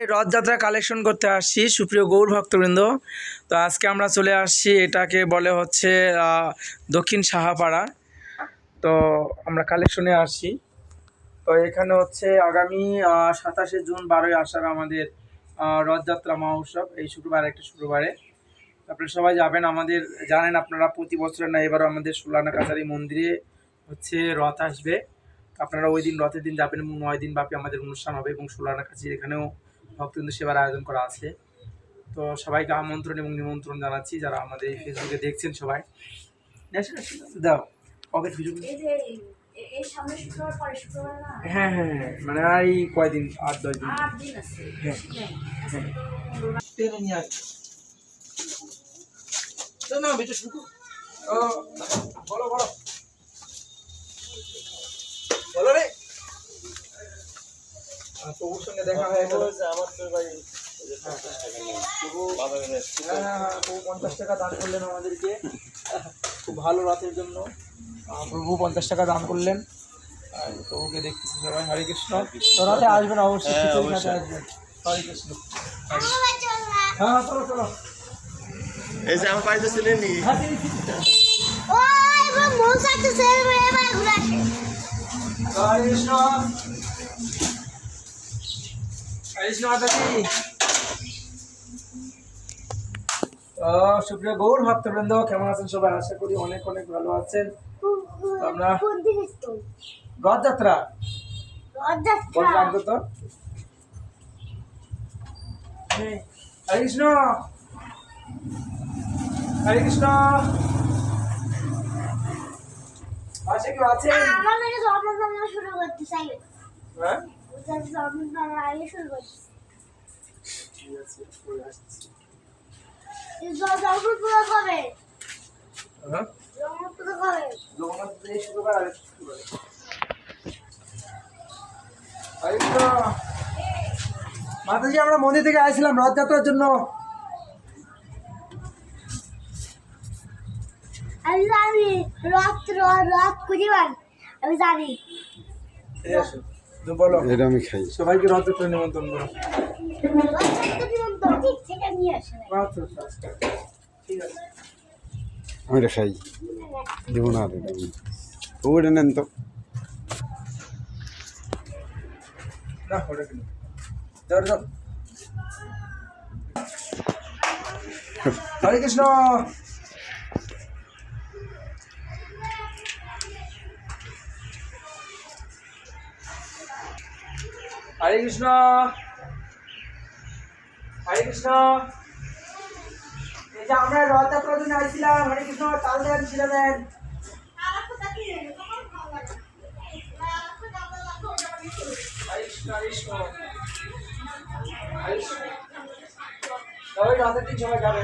Rathyatra collection করতে আসছি, সুপ্রিয় গৌর ভক্তবৃন্দ। তো আজকে আমরা চলে আসছি, এটাকে বলে হচ্ছে দক্ষিণ সাহাপাড়া। তো আমরা কালেকশনে আসছি। তো এখানে হচ্ছে আগামী সাতাশে জুন বারোই আসার আমাদের রথযাত্রা মহোৎসব। এই শুক্রবার একটা শুক্রবারে। আপনারা সবাই যাবেন, আমাদের, জানেন আপনারা প্রতি বছরের না, এবারও আমাদের সুলানা কাছারি মন্দিরে হচ্ছে রথ আসবে। আপনারা ওই দিন, রথের দিন যাবেন এবং নয় দিন ব্যাপী আমাদের অনুষ্ঠান হবে এবং সুলানা কাছারি এখানেও ভক্তবৃন্দ সেবার আয়োজন করা আছে। তো সবাইকে আমন্ত্রণ এবং নিমন্ত্রণ জানাচ্ছি যারা আমাদের এই ফেসবুকে দেখছেন সবাই। নেক্সট, দাও পকেট না? হ্যাঁ হ্যাঁ হ্যাঁ মানে আর এই কয়দিন? আট দশ দিন। হ্যাঁ হ্যাঁ। হ্যাঁ না, বেটা বলো বলো। বলো রে। তবুর সঙ্গে দেখা হয়ে গেল। হ্যাঁ, হ্যাঁ, হ্যাঁ, প্রভু পঞ্চাশ টাকা দান করলেন আমাদেরকে। খুব ভালো রাতের জন্য। প্রভু পঞ্চাশ টাকা দান করলেন। আর প্রভুকে দেখতেছি সবাই। হরে কৃষ্ণ। তো রাতে আসবেন অবশ্যই আসবেন। হরে কৃষ্ণ। হ্যাঁ চলো চলো। এই যে আমার বাড়িতে ছিলেন নি তো হরে কৃষ্ণ। কৃষ্ণ মাতাজি ও সুপ্রিয় গৌর ভক্তবৃন্দ কেমন আছেন সবাই? আশা করি অনেক অনেক ভালো আছেন। আমরা রথযাত্রা। রথযাত্রা তো? হরে কৃষ্ণ। হরে কৃষ্ণ। পাশে কেউ আছেন? আমার মেয়ে জন্ম জন্ম শুরু করতে চাই হ্যাঁ? মাতাজি আমরা মন্দির থেকে আসছিলাম রথযাত্রার জন্য আমি জানি রথ রথ পরিবার আমি জানি বলো। এটা আমি খাই। সবাইকে নিমন্ত্রণ করো। নিমন্ত্রণ আমি এটা খাই। দেব না আর এটা। আমি ওটা নেন তো। না ওটা কিনো। যাও যাও হরে কৃষ্ণ। হরে কৃষ্ণ। হরে কৃষ্ণ। এই যে আমরা রথযাত্রার জন্য আসছিলাম হরে কৃষ্ণ, তাল দেন ছিল দেন। হরে কৃষ্ণ হরে কৃষ্ণ। হরে কৃষ্ণ। সবাই রাতের দিন সবাই যাবে।